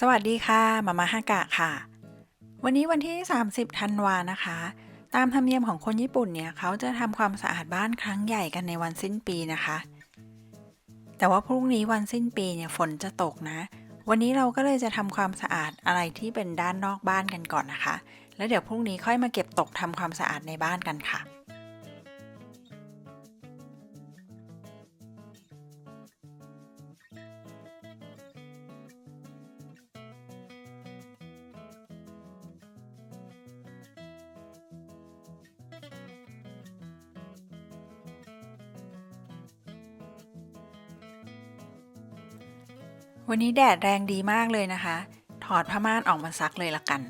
สวัสดีค่ะมามาฮากะค่ะ วันนี้วันที่ 30ธันวานะคะ ตามธรรมเนียมของคนญี่ปุ่นเนี่ยเขาจะทำความสะอาดบ้านครั้งใหญ่กันในวันสิ้นปีนะคะ แต่ว่าพรุ่งนี้วันสิ้นปีเนี่ยฝนจะตกนะ วันนี้เราก็เลยจะทำความสะอาดอะไรที่เป็นด้านนอกบ้านกันก่อนนะคะ แล้วเดี๋ยวพรุ่งนี้ค่อยมาเก็บตกทำความสะอาดในบ้านกันค่ะ วันนี้แดดแรงดีมากเลยนะคะ ถอดผ้าม่านออกมาซักเลยละกัน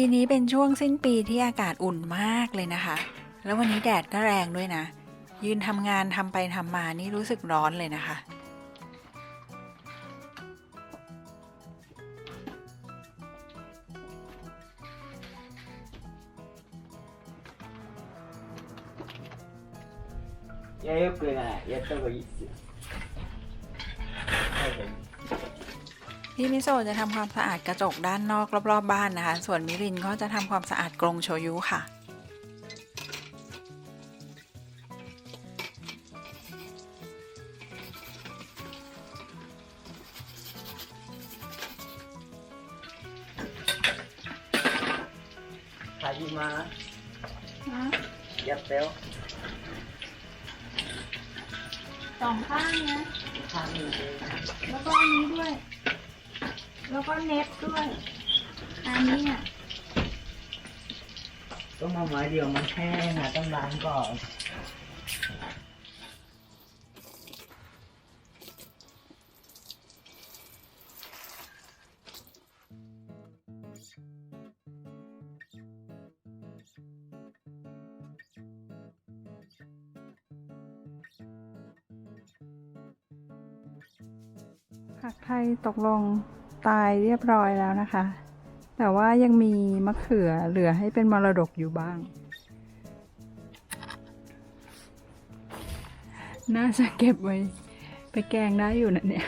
ปีนี้เป็นช่วงสิ้นปีที่อากาศอุ่นมากเลยนะคะ แล้ววันนี้แดดก็แรงด้วยนะ ยืนทำงานทำไปทำมานี่รู้สึกร้อนเลยนะคะ いや、よくない。やった方がいいっすよ。 พี่มิโซะจะทำความสะอาดกระจกด้านนอกรอบๆบ้านนะคะ ส่วนมิรินก็จะทำความสะอาดกรงโชยุค่ะขายดีมายับแล้วสองข้างนะข้างนึงแล้วก็อันนี้ด้วย แล้วก็เน็ตด้วย อันนี้อะก็มาไม้เดียวมันแห้งอะต้องล้างก่อนผักไทยตกลง ตายเรียบร้อยแล้วนะคะ แต่ว่ายังมีมะเขือเหลือให้เป็นมรดกอยู่บ้าง น่าจะเก็บไว้ไปแกงได้อยู่นะเนี่ย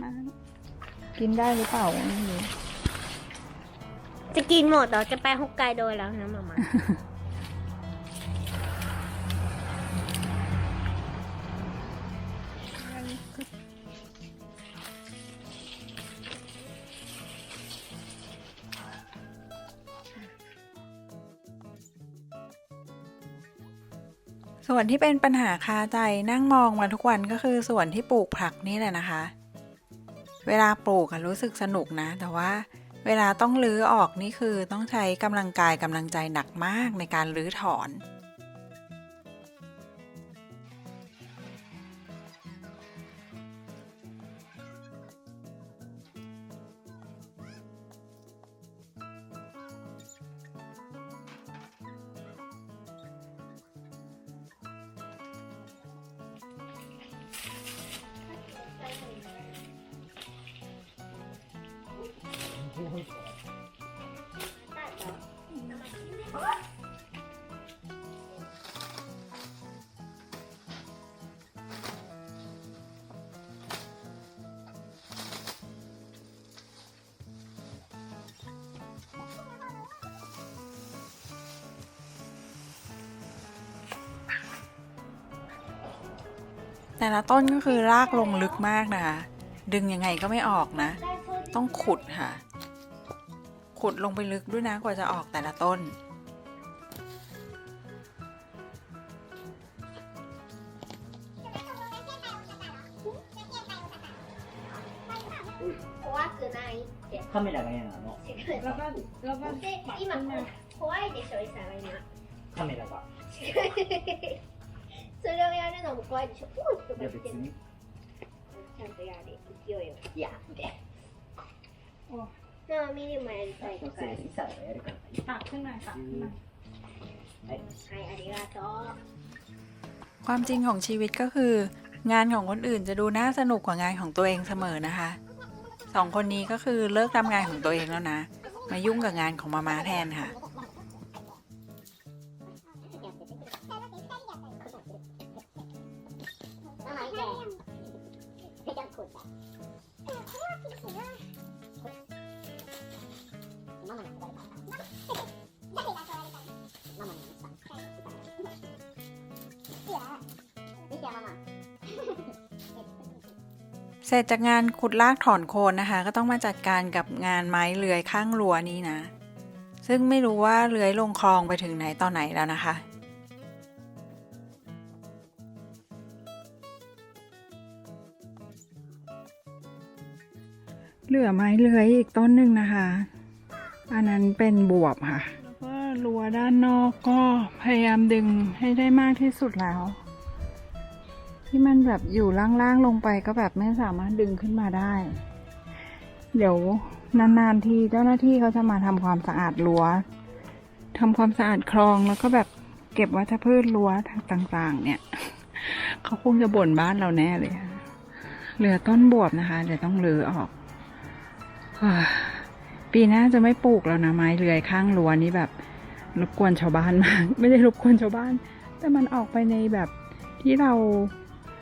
มากินได้หรือเปล่าไม่รู้จะกินหมดเหรอจะไปฮอกไกโดแล้วนะมามา วนที่เป็นปัญหาคาใจนั่งมองมาทุกวันก็คือส่วนที่ปลูกผักนี่แหละนะคะ เวลาปลูกรู้สึกสนุกนะ แต่ว่าเวลาต้องรื้อออกนี่คือต้องใช้กำลังกายกำลังใจหนักมากในการรื้อถอน Thank you. แต่ละต้นก็คือรากลงลึกมากนะคะ ดึงยังไงก็ไม่ออกนะ ต้องขุดค่ะ ขุดลงไปลึกด้วยนะกว่าจะออกแต่ละต้น 怖くないってカメラが嫌なの。แล้วก็แล้วก็ で今怖いでしょイサが今 カメラが それをやるのも怖いでしょポンとかいや言って別にちゃんとやれ勢いよいやでママミリもやりたいとかはいいさやるから ตักขึ้นหน่อยตักขึ้นหน่อย ありがとう ความจริงของชีวิตก็คือ งานของคนอื่นจะดูน่าสนุกกว่างานของตัวเองเสมอนะคะสองคนนี้ก็คือเลิกทำงานของตัวเองแล้วนะ มายุ่งกับงานของมาม่าแทนค่ะ เสร็จจากงานขุดลากถอนโคนนะคะ ก็ต้องมาจัดการกับงานไม้เลื้อยข้างรั้วนี้นะ ซึ่งไม่รู้ว่าเลื้อยลงคลองไปถึงไหนตอนไหนแล้วนะคะเหลือไม้เลื้อยอีกต้นหนึ่งนะคะ อันนั้นเป็นบวบค่ะ แล้วก็รั้วด้านนอกก็พยายามดึงให้ได้มากที่สุดแล้ว ที่มันแบบอยู่ล่างๆลงไปก็แบบไม่สามารถดึงขึ้นมาได้ เดี๋ยวนานๆทีเจ้าหน้าที่เขาจะมาทำความสะอาดรั้วทำความสะอาดคลองแล้วก็แบบเก็บวัชพืชรั้วต่างๆ เนี่ยเขาคงจะบ่นบ้านเราแน่เลยเหลือต้นบวบนะคะเดี๋ยวต้องรื้อออกปีหน้าจะไม่ปลูกแล้วนะไม้เลื้อยข้างรั้วนี้แบบรบกวนชาวบ้านมาก ไม่ได้รบกวนชาวบ้าน แต่มันออกไปในแบบที่เรา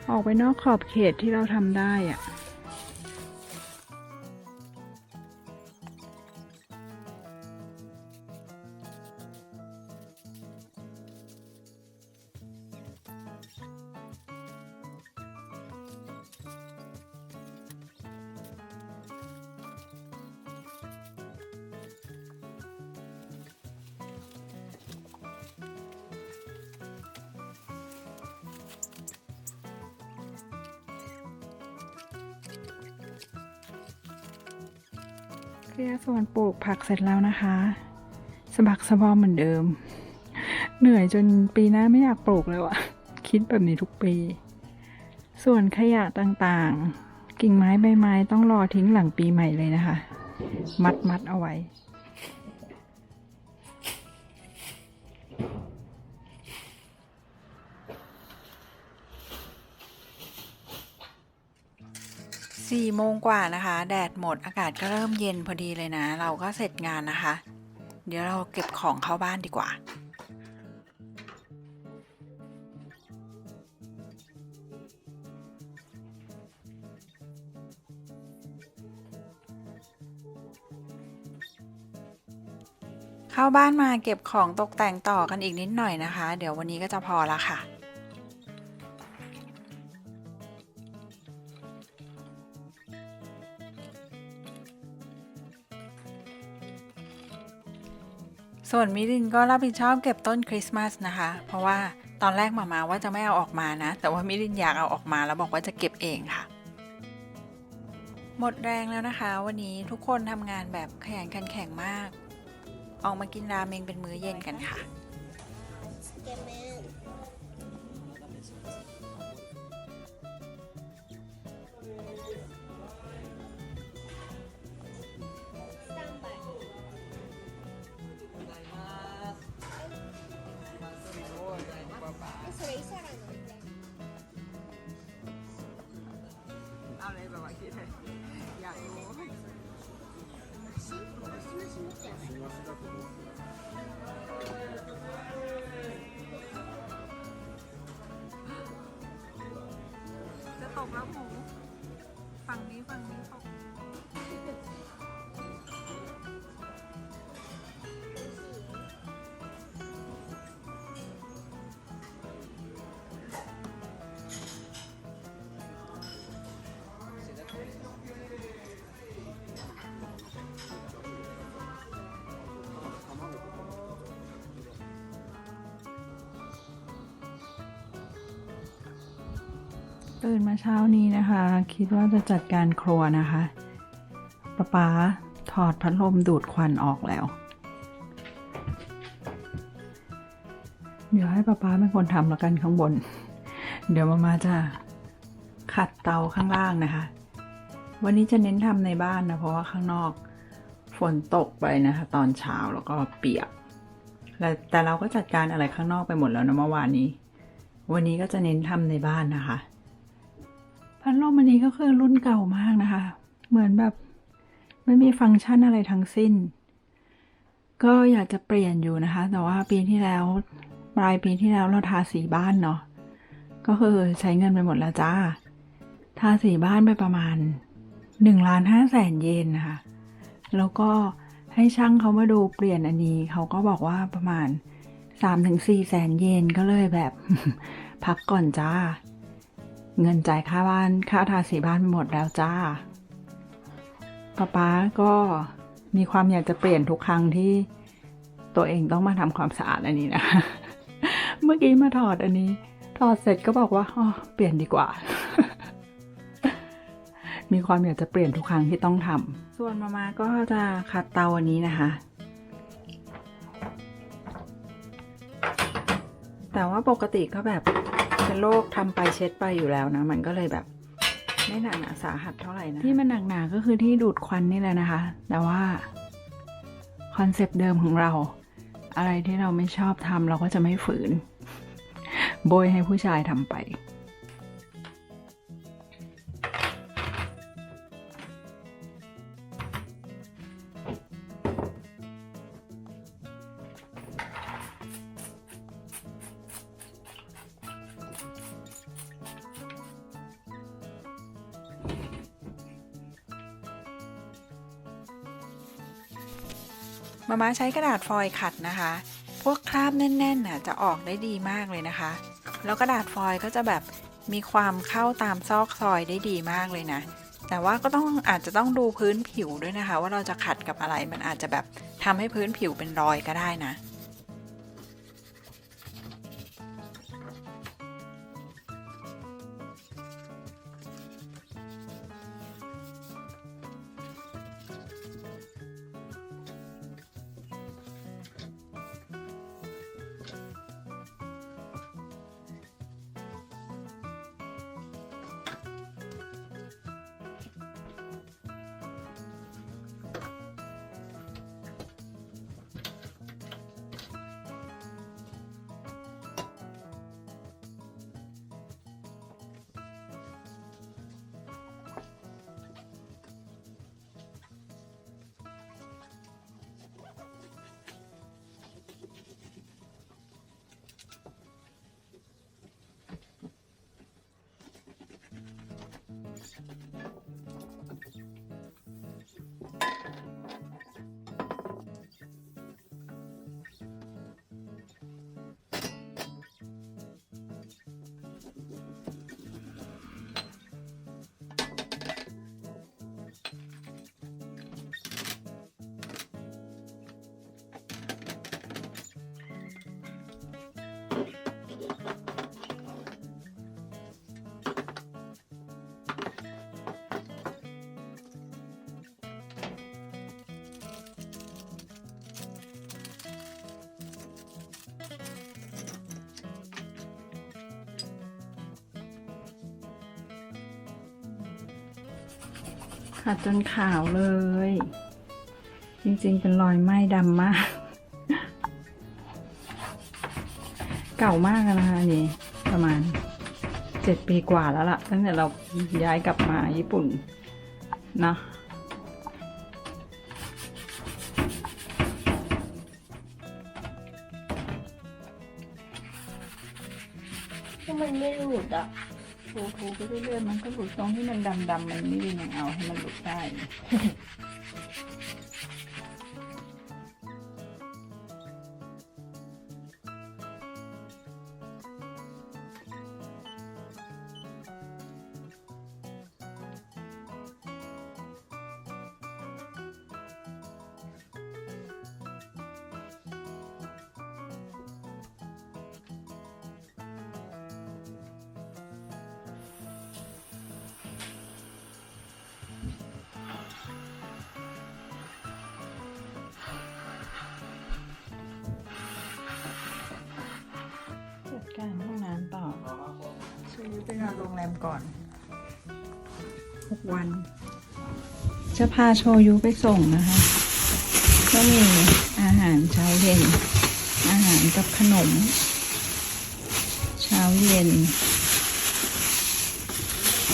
ออกไปนอกขอบเขตที่เราทำได้อะ ลียร์ส่วนปลูกผักเสร็จแล้วนะคะสะบักสะบอมเหมือนเดิม เหนื่อยจนปีหน้าไม่อยากปลูกเลยวะคิดแบบนี้ทุกปี ส่วนขยะต่างๆ กิ่งไม้ใบไม้ต้องรอทิ้งหลังปีใหม่เลยนะคะ มัดมัดเอาไว้ สี่โมงกว่านะคะ แดดหมดอากาศก็เริ่มเย็นพอดีเลยนะ เราก็เสร็จงานนะคะ เดี๋ยวเราเก็บของเข้าบ้านดีกว่าเข้าบ้านมาเก็บของตกแต่งต่อกันอีกนิดหน่อยนะคะ เดี๋ยววันนี้ก็จะพอละค่ะ ส่วนมิรินก็รับผิดชอบเก็บต้นคริสต์มาสนะคะ เพราะว่าตอนแรกมามาว่าจะไม่เอาออกมานะ แต่ว่ามิรินอยากเอาออกมาแล้วบอกว่าจะเก็บเองค่ะ หมดแรงแล้วนะคะ วันนี้ทุกคนทำงานแบบขยันขันแข็งมาก ออกมากินราเมงเป็นมื้อเย็นกันค่ะ จะตกแล้วหมู ฝั่งนี้ฝั่งนี้ตก ตื่นมาเช้านี้นะคะ คิดว่าจะจัดการครัวนะคะป๊าป๊าถอดพัดลมดูดควันออกแล้ว เดี๋ยวให้ป๊าป๊าเป็นคนทำแล้วกันข้างบน เดี๋ยวมามาจะขัดเตาข้างล่างนะคะ วันนี้จะเน้นทำในบ้านนะ เพราะว่าข้างนอกฝนตกไปนะคะ ตอนเช้าแล้วก็เปียกแต่แต่เราก็จัดการอะไรข้างนอกไปหมดแล้วนะเมื่อวานนี้ วันนี้ก็จะเน้นทำในบ้านนะคะ พัดลมอันนี้ก็คือรุ่นเก่ามากนะคะ เหมือนแบบไม่มีฟังก์ชันอะไรทั้งสิ้น ก็อยากจะเปลี่ยนอยู่นะคะ แต่ว่าปีที่แล้วปลายปีที่แล้วเราทาสีบ้านเนาะ ก็คือใช้เงินไปหมดแล้วจ้า ทาสีบ้านไปประมาณหนึ่งล้านห้าแสนเยนนะคะ แล้วก็ให้ช่างเขามาดูเปลี่ยนอันนี้ เขาก็บอกว่าประมาณสามถึงสี่แสนเยนก็เลยแบบ พักก่อนจ้า เงินจ่ายค่าบ้านค่าทาสีบ้านไปหมดแล้วจ้าป๊าป๊าก็มีความอยากจะเปลี่ยนทุกครั้งที่ตัวเองต้องมาทำความสะอาดอันนี้นะ เมื่อกี้มาถอดอันนี้ ถอดเสร็จก็บอกว่าอ๋อเปลี่ยนดีกว่า มีความอยากจะเปลี่ยนทุกครั้งที่ต้องทำส่วนมามาก็จะขัดเตาอันนี้นะคะ แต่ว่าปกติก็แบบ เป็นโรคทำไปเช็ดไปอยู่แล้วนะ มันก็เลยแบบไม่หนักหนาสาหัสเท่าไหร่นะที่มันหนักหนาก็คือที่ดูดควันนี่แหละนะคะ แต่ว่าคอนเซปต์เดิมของเรา อะไรที่เราไม่ชอบทำเราก็จะไม่ฝืน โบยให้ผู้ชายทำไป มาม่าใช้กระดาษฟอยล์ขัดนะคะ พวกคราบแน่นๆน่ะจะออกได้ดีมากเลยนะคะ แล้วกระดาษฟอยล์ก็จะแบบมีความเข้าตามซอกซอยได้ดีมากเลยนะ แต่ว่าก็ต้องอาจจะต้องดูพื้นผิวด้วยนะคะ ว่าเราจะขัดกับอะไรมันอาจจะแบบทำให้พื้นผิวเป็นรอยก็ได้นะัดจนขาวเลย จริงๆเป็นรอยไหม้ดำมาก เก่ามากแล้วนะคะนนี้ประมาณเจ็ดปีกว่าแล้วล่ะ ตั้งแต่เราย้ายกลับมาญี่ปุ่นเนาะมันไม่หลุดอะ ถูๆไปเรื่อยๆมันก็หลุดตรงที่มันดำๆมันนี่ยังเอาให้มันหลุดได้ งแรมก่อนหกวัน จะพาโชยุไปส่งนะคะ ก็มีอาหารเช้าเย็น อาหารกับขนม เช้าเย็น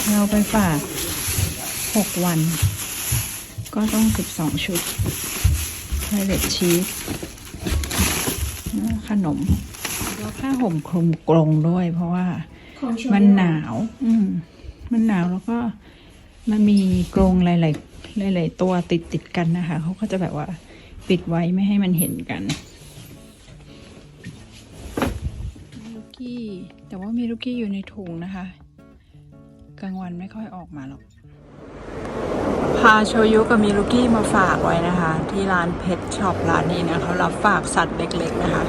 เราไปฝากหกวัน ก็ต้องสิบสองชุดไทเลตชีสขนมแล้วผ้าห่มคลุมกรงด้วยเพราะว่า มันหนาว อืม มันหนาวแล้วก็มันมีกรงหลายๆหลายๆตัวติดติดๆกันนะคะ เขาก็จะแบบว่าปิดไว้ไม่ให้มันเห็นกันมิลูกี้แต่ว่ามีลูกี้อยู่ในถุงนะคะ กลางวันไม่ค่อยออกมาหรอก พาโชยุกับมิรุกี้มาฝากไว้นะคะ ที่ร้านเพชช็อปร้านนี้นะเขารับฝากสัตว์เล็กๆนะคะ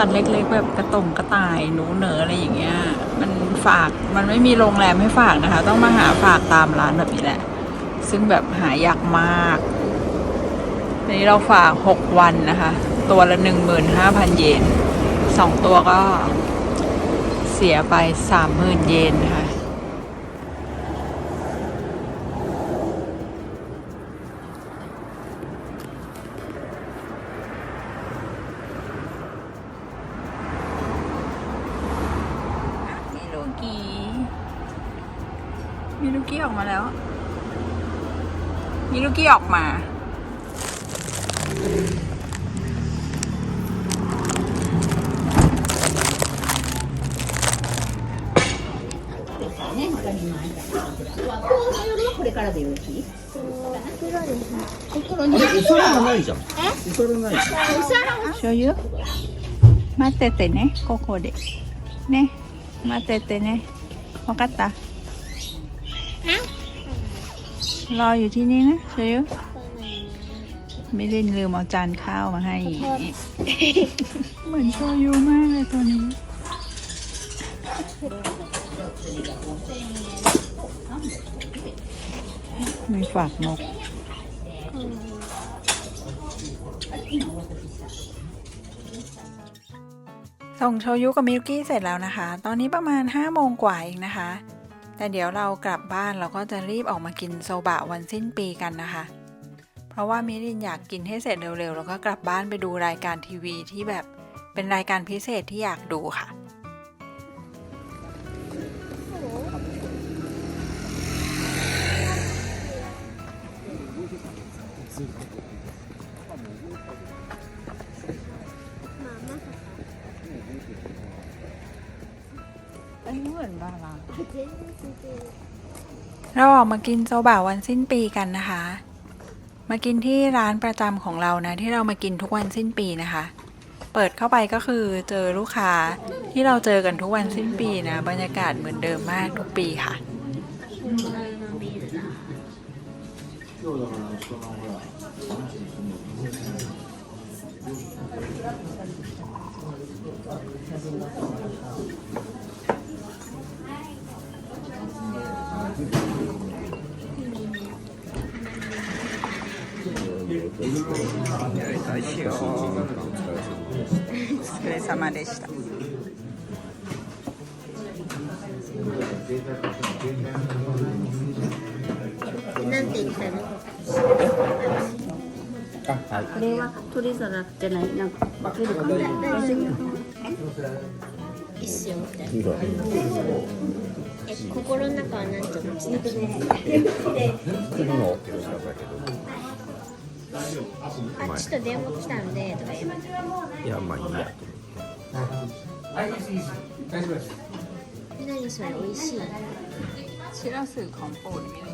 สัตว์เล็กๆ แบบกระต่งกระต่ายหนูเหนออะไรอย่างเงี้ย มันฝากมันไม่มีโรงแรมให้ฝากนะคะ ต้องมาหาฝากตามร้านแบบนี้แหละ ซึ่งแบบหายากมากทีนี้เราฝากหกวันนะคะ ตัวละหนึ่งหมื่นห้าพันเยนสองตัวก็เสียไปสามหมื่นเยนนะคะลูกี้ออกมาแล้ว มิลูกี้ออกมา これからでよろしいお皿がないじゃん。お皿ないじゃん。 โชยุมาเตเตเนะโกโกเดะเนะ รออยู่ที่นี่นะโชยุไม่ได้ลืมเอาจานข้าวมาให้ เหมือนโชยุมากเลยตัวนี้มีฝากนกส่งโชยุกับมิลกี้เสร็จแล้วนะคะ ตอนนี้ประมาณ5โมงกว่าเองนะคะ แต่เดี๋ยวเรากลับบ้านเราก็จะรีบออกมากินโซบะวันสิ้นปีกันนะคะ เพราะว่ามิรินอยากกินให้เสร็จเร็วๆ แล้วก็กลับบ้านไปดูรายการทีวีที่แบบเป็นรายการพิเศษที่อยากดูค่ะ เหมือนดาราเราออกมากินโซบะวันสิ้นปีกันนะคะ มากินที่ร้านประจำของเรานะ ที่เรามากินทุกวันสิ้นปีนะคะ เปิดเข้าไปก็คือเจอลูกค้าที่เราเจอกันทุกวันสิ้นปีนะ บรรยากาศเหมือนเดิมมากทุกปีค่ะ お疲れ様でした。なんて言ったのこれは鳥皿じゃないなんか化けるかも一緒みたいなえ心の中は何て思ってたあちょっと電話来たんでとか言う。い。や、まあいいや。何それ美味しい。しらす漢方に見る。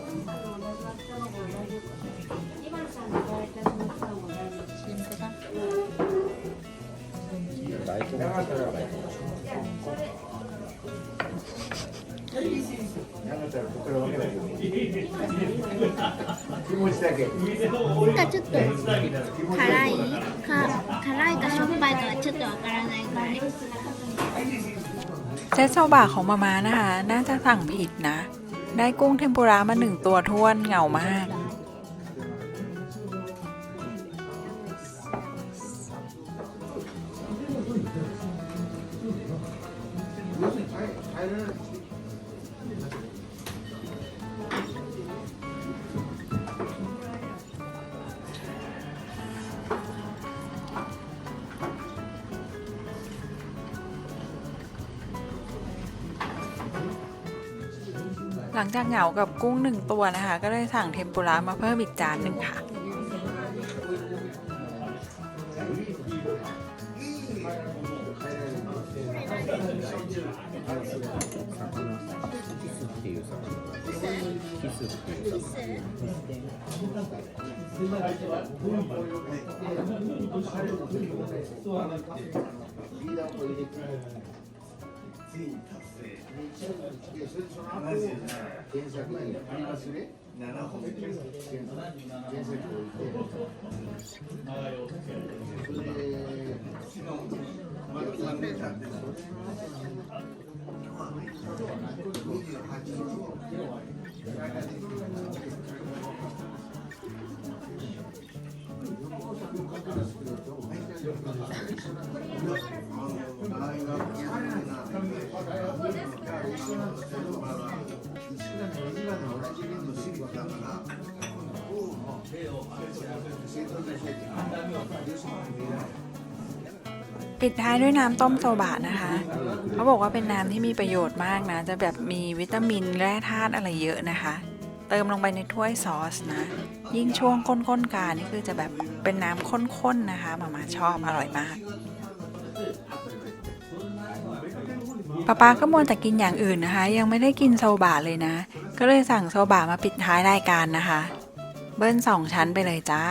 ชิ มไปปะ 大根がちょっと辛いなんかちょっと辛いか辛いかしょっぱいかはちょっとわからないぐらい เซตโซบะของมาม่านะคะ น่าจะสั่งผิดนะ ได้กุ้งเทมปุระมาหนึ่งตัวท้วนเหงามาก หลังจากเหงากับกุ้งหนึ่งตัวนะคะ ก็เลยสั่งเทมปุระมาเพิ่มอีกจานหนึ่งค่ะ ついに達成。でそれその後原作にありますね7本原作原作を置いてそれでのまだ3年経って。それは28日、 ปิดท้ายด้วยน้ำต้มโซบะนะคะ เขาบอกว่าเป็นน้ำที่มีประโยชน์มากนะ จะแบบมีวิตามินแร่ธาตุอะไรเยอะนะคะ เติมลงไปในถ้วยซอสนะ ยิ่งช่วงข้นๆการนี่คือจะแบบเป็นน้ำข้นๆนะคะมามาชอบอร่อยมาก ป้าป้าก็มัวแต่กินอย่างอื่นนะคะ ยังไม่ได้กินโซบะเลยนะ ก็เลยสั่งโซบะมาปิดท้ายรายการนะคะ เบิ้ลสองชั้นไปเลยจ้า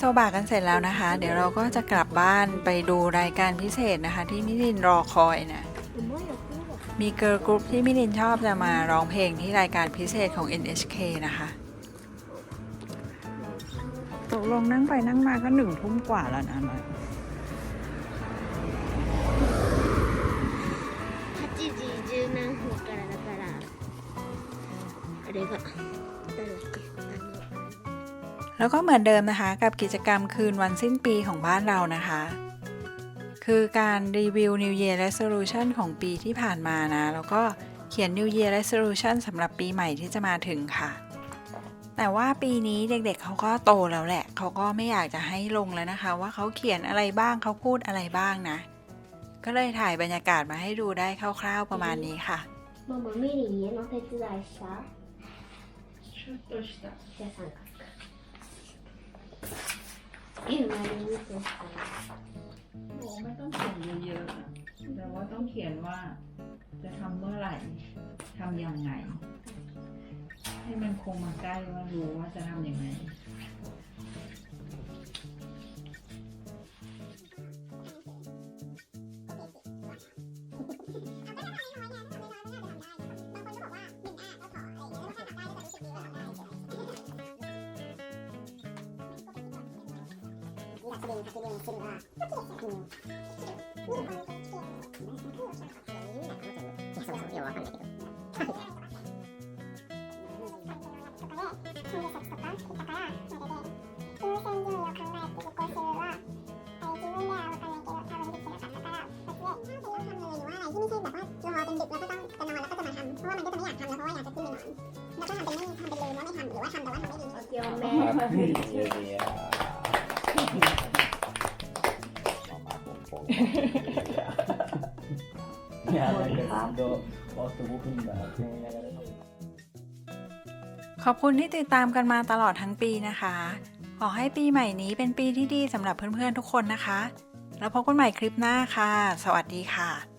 โซบะกันเสร็จแล้วนะคะ เดี๋ยวเราก็จะกลับบ้านไปดูรายการพิเศษนะคะ ที่มิลินรอคอยนะมีเกิร์ลกรุ๊ปที่มิลินชอบจะมาร้องเพลงที่รายการพิเศษของ NHK นะคะ ตกลงนั่งไปนั่งมาก็หนึ่งทุ่มกว่าแล้วนะมา 8時10何分からだからあれが誰だっけあの แล้วก็เหมือนเดิมนะคะ กับกิจกรรมคืนวันสิ้นปีของบ้านเรานะคะ คือการรีวิว New Year Resolution ของปีที่ผ่านมานะ แล้วก็เขียน New Year Resolution สำหรับปีใหม่ที่จะมาถึงค่ะ แต่ว่าปีนี้เด็กๆเขาก็โตแล้วแหละ เขาก็ไม่อยากจะให้ลงแล้วนะคะ ว่าเขาเขียนอะไรบ้างเขาพูดอะไรบ้างนะ ก็เลยถ่ายบรรยากาศมาให้ดูได้คร่าวๆประมาณนี้ค่ะ ママミリ家の手伝いしたちょっとしたじゃあ อินมาดูสดใสโอ้ไม่ต้องเขียนเยอะๆแต่ว่าต้องเขียนว่า จะทำเมื่อไหร่ทำยังไง ให้มันคงมาใกล้ว่ารู้ว่าจะทำยังไง 4名 いやいやまあ ขอบคุณที่ติดตามกันมาตลอดทั้งปีนะคะ ขอให้ปีใหม่นี้เป็นปีที่ดีสำหรับเพื่อนๆทุกคนนะคะ แล้วพบกันใหม่คลิปหน้าค่ะ สวัสดีค่ะ